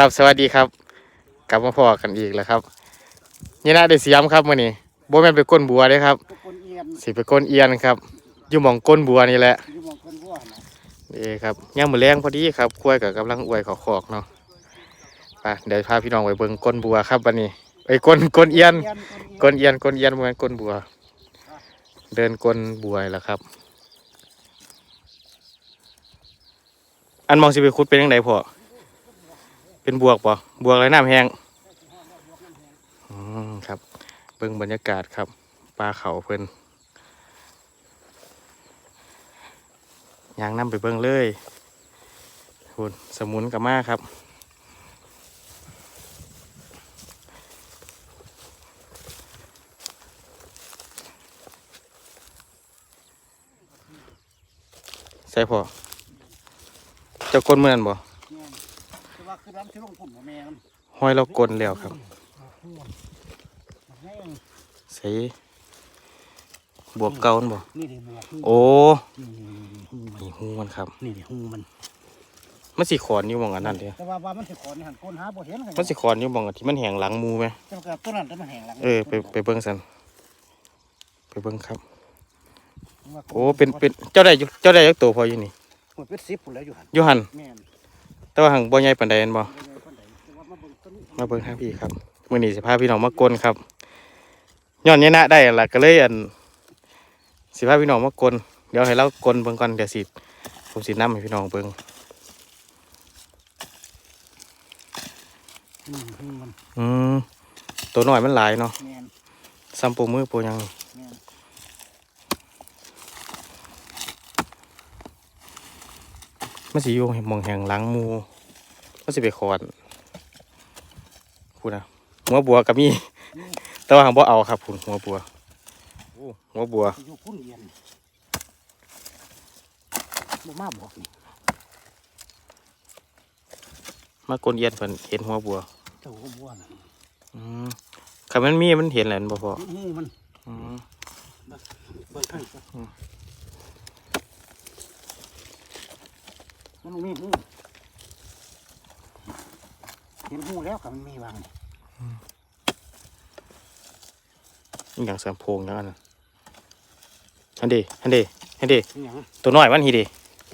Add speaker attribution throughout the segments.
Speaker 1: ครับ สวัสดีครับ กลับมาพอกันอีกแล้วครับนี่น่าได้เสียมครับมื่อนี้โบแม่นไปก้นบัวเด้ครับ
Speaker 2: ทุกคนเอียน
Speaker 1: สิไปก้นเอียนครับอยู่หมองก้นบัวนี่แหละ
Speaker 2: อยู่มองคนว่านะ
Speaker 1: นี่ครับย่างมือแรงพอดีครับกล้วยกับกำลังอวยเขาขอกเนาะไปเดี๋ยวพาพี่น้องไปเบิ่งก้นบัวครับวันนี้ไอ้ยก้นก้นเอียน
Speaker 2: เอียน
Speaker 1: ก้นเอียนก้นเอียนเหมือนก้นบัว เดินก้นบัวนี่แหละครับ อันมองสิไปคุดเป็นยังไงพ่อ เป็นบวกป่บวกอะไรน้ำแห้งอืมครับเบิ่งบรรยากาศครับ ปลาเขาเพิ่นยางน้ำไปเบิ่งเลยคุณสมุนกับมาครับใส่พอจ้ากลนเมื่อนบ่
Speaker 2: คือร้านที่ลงผมของแม่มัน
Speaker 1: ห้อยเรากลนแล้วครับ
Speaker 2: แม่ง
Speaker 1: ใส่บวกเก่านั่นบ่
Speaker 2: นี่ดิบวก
Speaker 1: โอ้
Speaker 2: นี่
Speaker 1: มีหูมันครับ
Speaker 2: นี่ดิหูมัน
Speaker 1: มันสิขอนอยู่หมองอันนั้นเด้
Speaker 2: แต่ว่าว่ามันสิขอนหันก้นหาบ่เห็น
Speaker 1: มันสิขอนอยู่หมองอันที่มันแหงหลังหมูไหม
Speaker 2: แต่ว่าต้นนั้นจะมันแห้งหลัง
Speaker 1: เออไปไปเบิ่งสันไปเบิ่งครับ โอ้เป็นเป็นเจ้าได้อยู่เจ้าได้ยักตัวพออยู่นี่
Speaker 2: หมดเป็นสิบพุ่นแล้วอยู่หัน
Speaker 1: อยู่หัน
Speaker 2: แม่น
Speaker 1: แต่ว่าหังบ่ใหญ่ปานใดแม่นบ่
Speaker 2: บ่ได้ปานใดแต่ว่ามาเบิ่งต้นนี้
Speaker 1: มาเบิ่งทางพี่ครับมื้อนี้สิพาพี่น้องมากลนครับย้อนเนี่ยนะได้ล่ะก็เลยอันสิพาพี่น้องมากลเดี๋ยวให้เรากลเบิ่งก่อนเดี๋ยวสิผมสินำให้พี่น้องเบิ่ง
Speaker 2: อืมหูมัน
Speaker 1: อืมตัวน้อยมันหลายเนาะ
Speaker 2: แม่น
Speaker 1: ซ้ำปูมือปูหยังนี่
Speaker 2: แม่น
Speaker 1: มันสิอยู่หมองแห่งหลังหมูมันสิไปขอนพูดนะหัวบัวก็มี แต่ว่าหังบ่เอาครับคุณหัวบัวโอ้หัวบัว
Speaker 2: สิอยู่พุ่นเอียนบ่มาบอกนี่
Speaker 1: มากลเอียนเพิ่นเห็นหัวบัว
Speaker 2: เจ้าก็บัวน่ะ
Speaker 1: อืมคันมันมีมันเห็นแหละบ่พอ
Speaker 2: เห็นหูมัน
Speaker 1: อืม
Speaker 2: เบิ่งให้ซะ
Speaker 1: อื ม
Speaker 2: มันบ่มีหูเห็นหูแล้วก็มันมีวางนี่
Speaker 1: อหย่างเสริมโพงอย่างนั้นน่ะอันเดอันเดอันเด
Speaker 2: อิหยัง
Speaker 1: ตัวน้อยมันฮีเด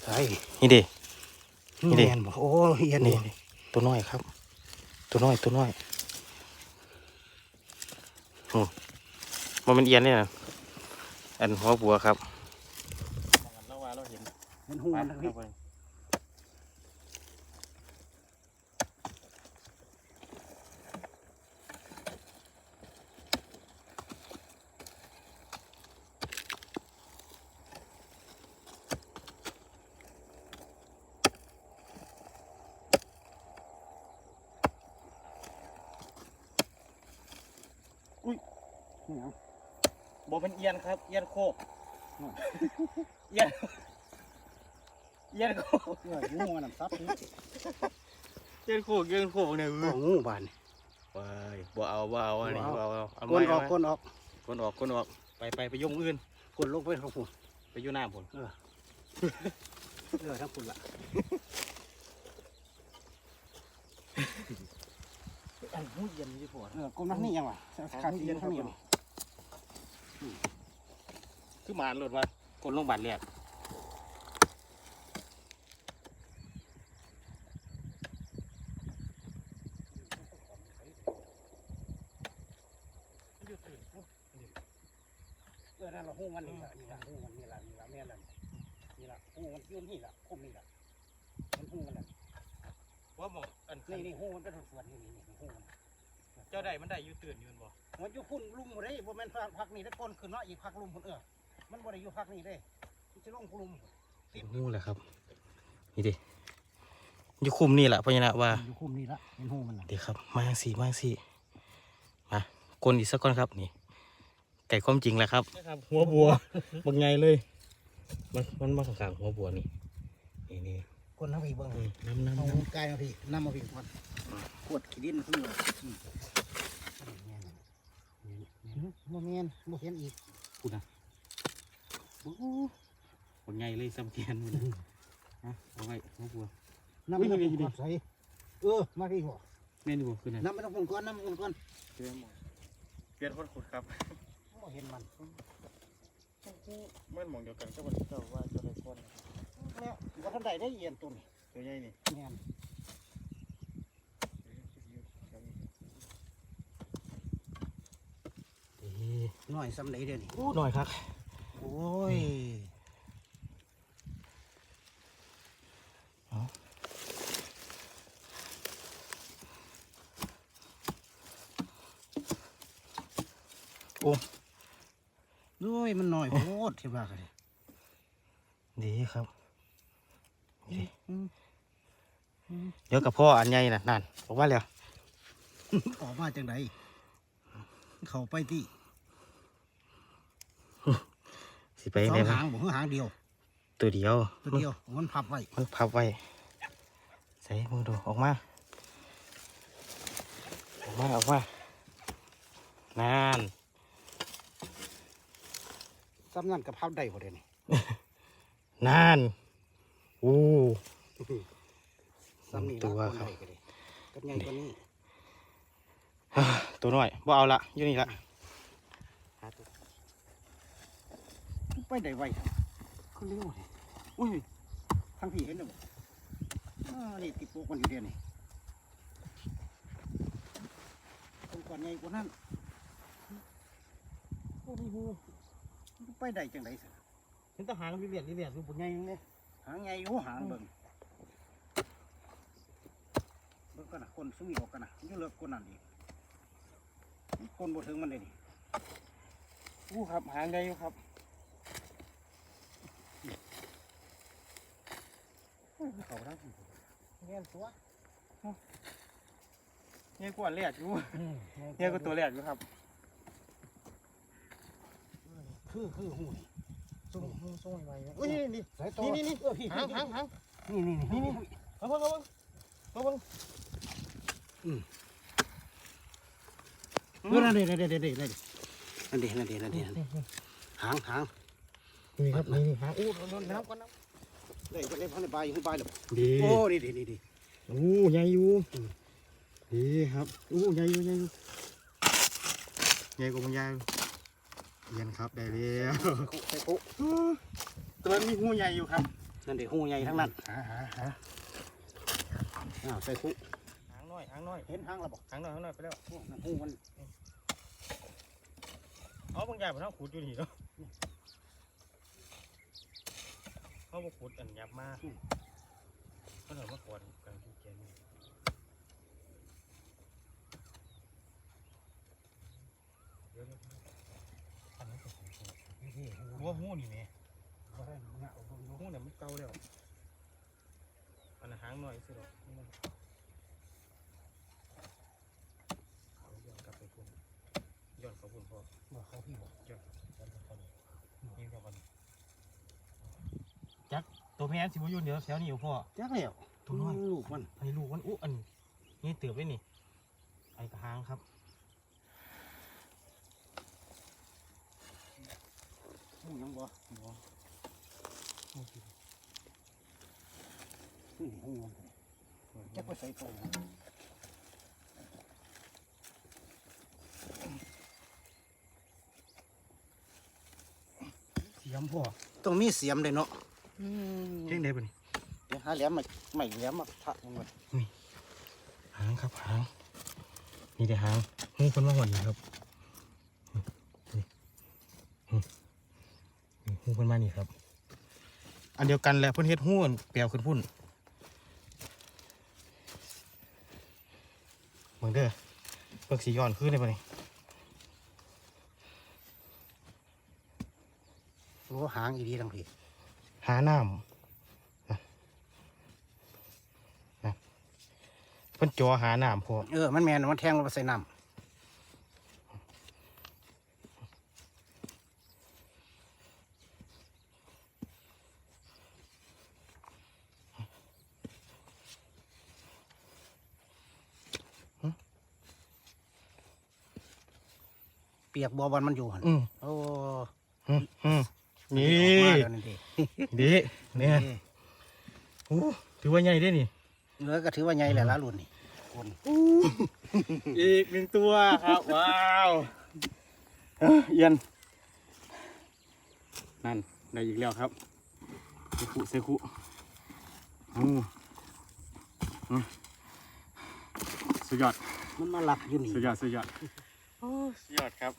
Speaker 2: ใช่
Speaker 1: ฮีเด
Speaker 2: นี่
Speaker 1: นี่ดิ
Speaker 2: เอียนบ่โอ้เอียน
Speaker 1: นี่
Speaker 2: บ่
Speaker 1: นี่ตัวน้อยครับ ตัวน้อยตัวน้อยโอ้มันเป็นเอียนเนี่ยนะอันหัวบัวครับเราว่าเราเห็น
Speaker 2: เห็นหูมันทั้งนี้ นี่หยัง
Speaker 1: บเป็นเอียนครับ เอียนโคก
Speaker 2: อืม
Speaker 1: เอียนเอียนโคก
Speaker 2: เอ้ยงูมันน่ะซับนี่
Speaker 1: เอียนโคกเอียนโคกเนี่ย
Speaker 2: บ่งูบานนี่
Speaker 1: ไปบ่เอาบ่เอาอันนี้
Speaker 2: บ่
Speaker 1: บ่
Speaker 2: เอา
Speaker 1: เอาเอา
Speaker 2: ก้นออก
Speaker 1: ไม้
Speaker 2: ก้นออก
Speaker 1: ก้นออกก้นออกไปไปไปยงอื่น
Speaker 2: ก้นลงไปข้างพุ่น
Speaker 1: ไปอยู่น้ำผม
Speaker 2: เออทั้งพุ่นละ
Speaker 1: อัน หูเย็นยี่ปวด
Speaker 2: เออก้นนักนี่ยังวะขาดเอียนข้างนี้บ่
Speaker 1: คือหมานหลุดว่าก้นลงบาดแรก
Speaker 2: เออนั่นละหูมันนี่ละนี่ละหูมันนี่ละนี่ละแม่นละนี่ละหูมันยืนนี่ละคมนี่ละมันหูมันน่ะ
Speaker 1: ว่าหมออัน
Speaker 2: นี่นี่หูมันเป็นส่วนนี่นี่นี่หูมัน
Speaker 1: เจ้าใดมันได้อยู่ตื่นยืนบ่
Speaker 2: มันอยู่พุ่นลุ่มบ่ได้บ่แม่นพักนี่ได้ก้นขึ้นเนาะอีกพักลุ่มพุ่นเออมันบ่ได้อยู่พักนี่เด้มันสิลงลุ่ม
Speaker 1: เต็มหูแหละครับ นี่ดิอยู่คุมนี่แหละพญานาคว่า
Speaker 2: อยู่คุมนี่ละเห็นหูมันน่ะ
Speaker 1: เดี๋ยวครับ มาสี่มาสี่มากลนอีกสักก้อนครับนี่ไก่ความจริงแหละครับ นะครับ หัวบัวบางไงเลย มันมันมาข้างๆหัวบัวนี่นี่นี่
Speaker 2: คนน้ำพี่เบิ่ง
Speaker 1: อืมน้ำน้ำ
Speaker 2: เอา
Speaker 1: น้
Speaker 2: กายมาพี่น้ำมาพี่ก่อน ขวดขี้ดินขึ้นมาอืมโมเมนโมเห็นอีกำ
Speaker 1: พูดนะโอ้โหบางไงเลยซ้ำเทียนมันนะเอาไว้หัวบัว
Speaker 2: น้ำ
Speaker 1: อุ้
Speaker 2: มัน
Speaker 1: ย
Speaker 2: เป็น
Speaker 1: นี่
Speaker 2: ขวดใสเออ มาพี่หัว
Speaker 1: แม่นอยู่ขึ้นนั่น
Speaker 2: น้ำไม่ต้องปุ่นก้อนน้ำปุ่นก้อน
Speaker 1: เปลี่ยนหมองเปลี่ยนคนขุดครับ
Speaker 2: บ่เห็นมัน
Speaker 1: เมื่อหมองเดียวกันก็วันเจ้าว่าจะได้ก้อน
Speaker 2: แล้วว่าท่านใดได้เย็นตัวนี้
Speaker 1: ตัวใหญ่นี่
Speaker 2: แม่นน้อยซ้ำไหนเดี๋ยวนี้
Speaker 1: อู้หน่อยครับ
Speaker 2: โอ้ยด้วยมันหน่อยโคตรที่ว่ากันเลย
Speaker 1: ดีครับ
Speaker 2: อืม
Speaker 1: เดี๋ยวกับพ่ออันใหญ่น่ะนั่นบอกว่าแล้ว
Speaker 2: ออกมาจังไดเข้าไปที่
Speaker 1: สิไป
Speaker 2: สอ
Speaker 1: ไหน
Speaker 2: ง
Speaker 1: วะ
Speaker 2: หางบ่คือหางเดียว
Speaker 1: ตัวเดียว
Speaker 2: ตัวเดียวมันพับไว้
Speaker 1: มันพับไว้ใส่มือดูออกมาออกมาออกมานั่น
Speaker 2: ซ้ำนั่นกับพับได้พอเดี๋ยวนี้
Speaker 1: นั่นอู้
Speaker 2: ซ้ำนี่
Speaker 1: ตั
Speaker 2: ละ
Speaker 1: ว
Speaker 2: คน
Speaker 1: ครับ
Speaker 2: ได้ก็ได้กับใหญ่กว่านี้
Speaker 1: ตัวน้อยบ่เอาละอยู่นี่ละ
Speaker 2: ไปได้ไวครับเขาเลี้ยวเลยอุ้ยทางพี่เห็นหรือเปล่าอ่านี่ติดโป๊กมันอยู่เดียวนี่คนก่อนใหญ่กว่านั้นโอ้โหไปได้จังไดสิ
Speaker 1: เห็นทหารวิเวียนวิเวียนรูปใหญ่เนี่ย
Speaker 2: หางใหญ่อยู่หางเบิ่งเบิ่งกันนะคนสู้ออกกันนะอยังเลือกคนนั่นอีกคนบ่ถึงมันเลยนี่
Speaker 1: อู้ครับหางใหญ่อยู่ครับ
Speaker 2: เขาได้เงี้ยตัว
Speaker 1: ใหญ่กว่าแรกอยู่ใหญ่กว่าตัวแรกอยู่ครับ
Speaker 2: คือคือหูนี่
Speaker 1: ส่งส่งไว้
Speaker 2: อุ้ยนี่
Speaker 1: สาย
Speaker 2: นี่นี่นี่เออพี่
Speaker 1: หางหางหาง
Speaker 2: นี่นี่นี่นี่
Speaker 1: เอาเพิ่งเอาเพิ่งเอาเพิ่ง
Speaker 2: เออนั่นเด็ดเด็ดเด็ดเด็ดนั่นเด็ดนั่นเด็ดนั่นเด็ดนั่นเด็ดหางหาง
Speaker 1: นี่ครับนี่นี่หางอู้โดนน้ำก่อนน้
Speaker 2: ได้จะได้พันในใบอยู่ใบเลยำ
Speaker 1: ดี
Speaker 2: โอ้ดีดีดีดี
Speaker 1: อู้ใหญ่อยู่ดีครับอู้ใหญ่อยู่ใหญ่อยู่ใหญ่กว่ามันใหญ่เย็นครับได้แล้ว
Speaker 2: ใส่คุ
Speaker 1: ตัวมีหูใหญ่อยู่ครับ
Speaker 2: นั่นเด็ดหูใหญ่ทั้งนั้น
Speaker 1: หาหาหา
Speaker 2: อ้าวใส่คุ
Speaker 1: หางน้อยหางน้อย
Speaker 2: เห็นหางแล้วบอก
Speaker 1: หางน้อยหางน้อยไปแล้ว
Speaker 2: นั่นหูมัน
Speaker 1: เอาบางอย่างไปทั้งขุดอยู่นี่เนาะ เขาบอกขุดอันยับมากเขาถามว่าก่อนกันที่เกียนนี่เดี๋ยวๆอันนั้นก็ของเขาหัวหูนี่แม่
Speaker 2: บ่ได้หน้าเอาเบิ่งดู
Speaker 1: หูเนี่ยมันเก่าแล้วอันนั้นหางหน่อยสิหรอกนี่มันเอาย้อนกลับไปพุ่นย้อนเขาพุ่นพอ
Speaker 2: ว่าเขาพี่บอก
Speaker 1: ย้อนย้อนกลับไปนี่กลับไปจัก ตัวแม่สิบุยุนเดี๋ยวแถวนี้อยู่พ่อ
Speaker 2: จักแล้ว
Speaker 1: ตัวน้อย
Speaker 2: ลูกมัน
Speaker 1: อันนี้ลูกมันอู้อันนี้นี่เติบได้นี่ ไอ้กระหางครับ
Speaker 2: หูยังบ่
Speaker 1: บ่
Speaker 2: นี่หูมันจักไปใส่ตัวมัน
Speaker 1: เสียมพ่อ
Speaker 2: ต้องมีเสียมเลยเนาะ
Speaker 1: เก่งได้ปะนี่
Speaker 2: เดี๋ยวหาแหลมมาไม่แหลมมาทะมันไว้
Speaker 1: หางครับหาง นี่ได้หางหูคนมาหอนนี่ครับนี่นี่นี่หูคนมานี่ครับ อันเดียวกันแหละเพิ่นเฮ็ดหูอันแปลวขึ้นพุ่นเบิ่งเด้อเบิ่งสีย้อนขึ้นได้ปะนี่
Speaker 2: โอ้หางอีดีทั้งพี่
Speaker 1: หาน้ำนะนะเพิ่นจอหาน้ำพอ
Speaker 2: เออ มันแมนมันแทงลงไปใส่น้ำเปียกบัวบอลมันอยู่หัน
Speaker 1: อืม
Speaker 2: โอ้
Speaker 1: อืมอืมนี่
Speaker 2: ออกมาแล้วนี่ดิ
Speaker 1: ดีเนี่ยโอ้ถือว่าใหญ่ได้นี่
Speaker 2: เออก็ถือว่าใหญ่แหละละรุ่นนี่คน
Speaker 1: อีกหนึ่งตัวครับว้าวเอ้อเอียนนั่นได้อีกแล้วครับเซคุเซคุโอ้อืมสุดยอด
Speaker 2: มันมาหลักอยู่นี่
Speaker 1: สุดยอดสุดยอดโอ้สุดยอดครับ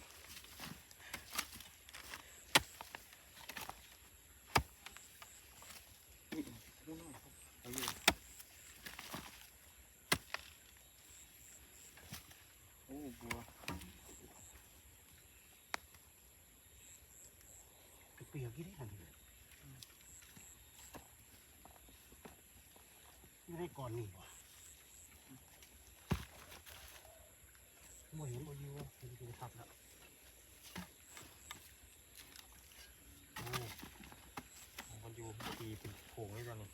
Speaker 2: เปียกๆยี่ได้ทันทีไม่ได้ก่อนนี่บ่บ่เห็นบ่อยู่เห็นเป็นทับแล้วโอ้
Speaker 1: มันอยู่ตีเป็นโผงไว้ตอนนี้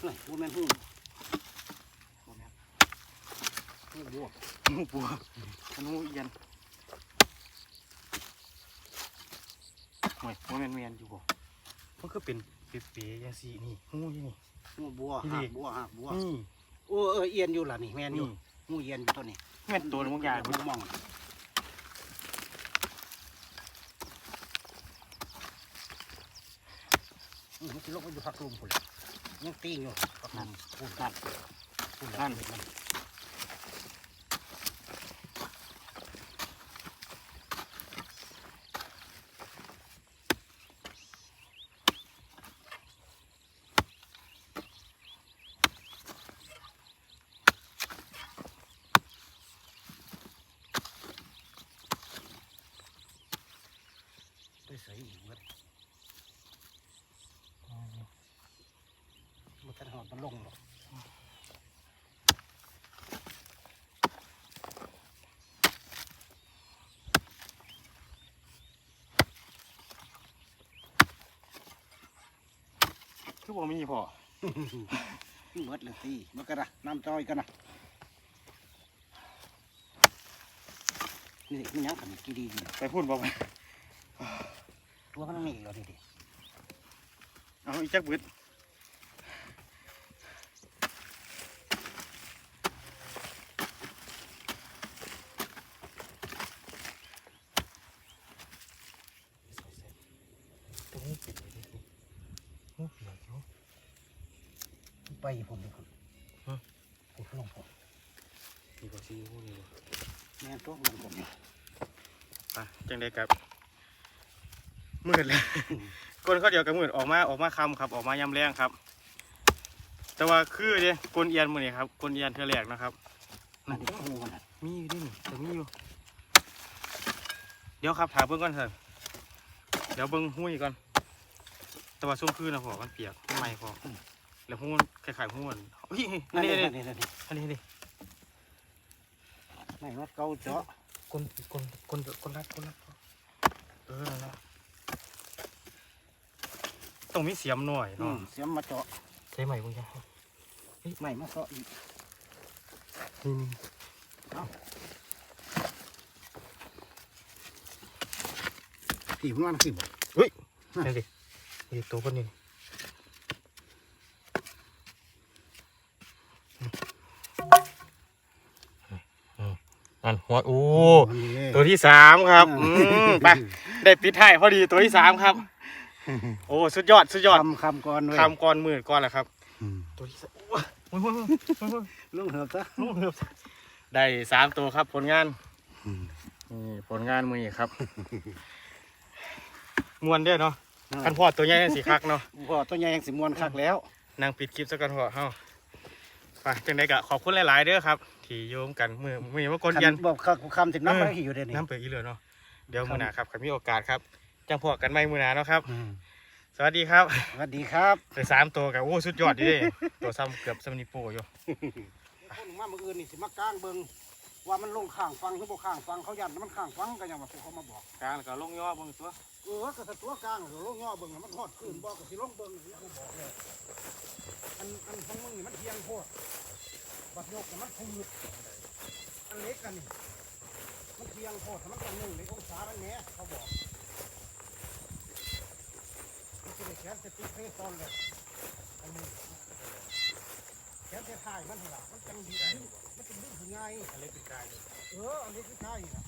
Speaker 2: เฮ้ยบ่แม่นหูบ่แม่นหู บัว
Speaker 1: งูบัวอันงูเอียนโอ้ยว่าแมนแมนอยู่บ่มันก็เป็นเปียๆอย่างสีนี่งูอยู่นี่
Speaker 2: หูบัว
Speaker 1: นี่
Speaker 2: หั
Speaker 1: ดิ
Speaker 2: กบัวหักบัว
Speaker 1: นี่
Speaker 2: โอ้เออเอียนอยู่ล่ะนี่แม่นอยู่
Speaker 1: นี่
Speaker 2: งูเอียนอยู่ตัวนี้
Speaker 1: แม่นตัวนึงบางอย่าง
Speaker 2: มองมองอืมมันสิลงไปอยู่พักลมพุ่นล่ะยังตีอยู่พักลมพุ่นนั่นพุ่นนั่น ส่อีกเว้ยมันจะหอดมันลงหรอก
Speaker 1: คือบ่มีพอ
Speaker 2: เบิดเลยตีมันกระนะน้ำจอยกันนะนี่มันยังกันกี่ดีอยู่
Speaker 1: ไปพูดบ่ไป
Speaker 2: ตั วมันนี่เราดิดิ
Speaker 1: เอาอีกจักบึด
Speaker 2: ตรงนี้เป็นเลยดิงูเปียกอยู่ไปผมดิผมผมลงผม
Speaker 1: นี่บ่ซีงูนี่บ่
Speaker 2: แม่ตัวลงผมเนี่ย
Speaker 1: ไปจังได๋กับ มืดแล้วคนเขาเดียวกับมืดออกมาออกมาค่ำครับ ออกมายามแรงครับ แต่ว่าคือเด้กลเอียนมื้อนี้ครับกลเอียนเทื่อแรกนะครับ
Speaker 2: นั่นก็งูมันน่ะ
Speaker 1: มีอยู่ด้วยนี่แต่มีอยู่เดี๋ยวครับถามเบิ่งก่อนเถอะเดี๋ยวเบิ่งหุ้ยก่อน แต่ว่าช่วงคืนนะพอมันเปียกมันไหม้พอแล้วหุ้นคล้ายๆหุ้นเฮ้ยอั
Speaker 2: นั่
Speaker 1: น
Speaker 2: น
Speaker 1: นี้
Speaker 2: นี่
Speaker 1: อัน
Speaker 2: นั่
Speaker 1: นี้
Speaker 2: นนี่นั่นนี่
Speaker 1: อันนี้อันนี้
Speaker 2: ไม่รถเก่าเจาะ
Speaker 1: คนคนคนคนรักคนรักเออนั่นละ ต้องมีเสียมหน่อย
Speaker 2: อื
Speaker 1: เนาะ
Speaker 2: มเสียมมาเจาะ
Speaker 1: ใช่ไหมบุญยัง
Speaker 2: ไม่มาเจาะอีก
Speaker 1: นี่นี่
Speaker 2: ผีมันมันคือบ่
Speaker 1: นี่ดินี่ตัวคนนี้อันหัวโอ้ตัวที่สามครับอืมไปได้ปิดท้ายพอดีตัวที่สามครับ โอ้สุดยอดสุดยอด
Speaker 2: คำคำก่อนเว้ย
Speaker 1: คำก่อนหมื่นก่อนแหละครับ
Speaker 2: อืม
Speaker 1: ตัวที่สามโอ้ยโอ้ยโอ้ยโอ้ยโอ้ย
Speaker 2: ลุงเหิบซะ
Speaker 1: โอ้ยโอ้ยได้สามตัวครับผลงาน
Speaker 2: อืม
Speaker 1: นี่ผลงานมือนี้ครับมวนเด้อเนาะคันพอดตัวใหญ่จังสีคักเนาะ
Speaker 2: พ่อตัวใหญ่ยังสิมวนคักแล้ว
Speaker 1: นางปิดคลิปสักกันพอเฮาไปจังไดกะขอบคุณหลายๆเด้อครับ ที่โยมกันมือมือว่ากลยัน
Speaker 2: บอกคำคำสิบน้ำ
Speaker 1: เออ
Speaker 2: ไม่อยู่เดี๋ยวนี้
Speaker 1: น้ำเปิดอีเหลือเนาะเดี๋ยว
Speaker 2: ครับ
Speaker 1: มือหนาครับใครมีโอกาสครับ จังพอกันไม่มือหนาเนาะครับ
Speaker 2: อืม
Speaker 1: สวัสดีครับ
Speaker 2: สวัสดีครับ
Speaker 1: ไปสามตัวกับโอ้สุดยอดดีเด้ ตัวซ้ำเกือบซ้ำนิโปอยู่
Speaker 2: คนมาเมื่ออื่นนี่สิมากลางเบิงว่ามันลงข้างฟังหรือบ่ข้างฟังเขายันมันข้างฟังก็ยังว่าพวกเขามาบอก
Speaker 1: กลางแล้วก็ลงย่อเบิ่งตัว
Speaker 2: เออก็สตัวกลางหรือลงย่อเบิงน่ะมันฮอดขึ้นบอกก็สิลงเบิงนี่กูบอกเลยอันอันของมึงนี่มันเทียงโพดบัดยกน่ะมันพูดอันเล็กกันนี่มันเทียงโพดถ้ามันต้องนึ่งในองศาแล้วแหน่เขาบอก จะติดเทตอนเลยอันนี้แขนเทถ่ายมันเหรอมันจังดีมันจะดึงถึงไง
Speaker 3: อันเล็กติดใจ
Speaker 2: เอออันนี้คือใช่นะ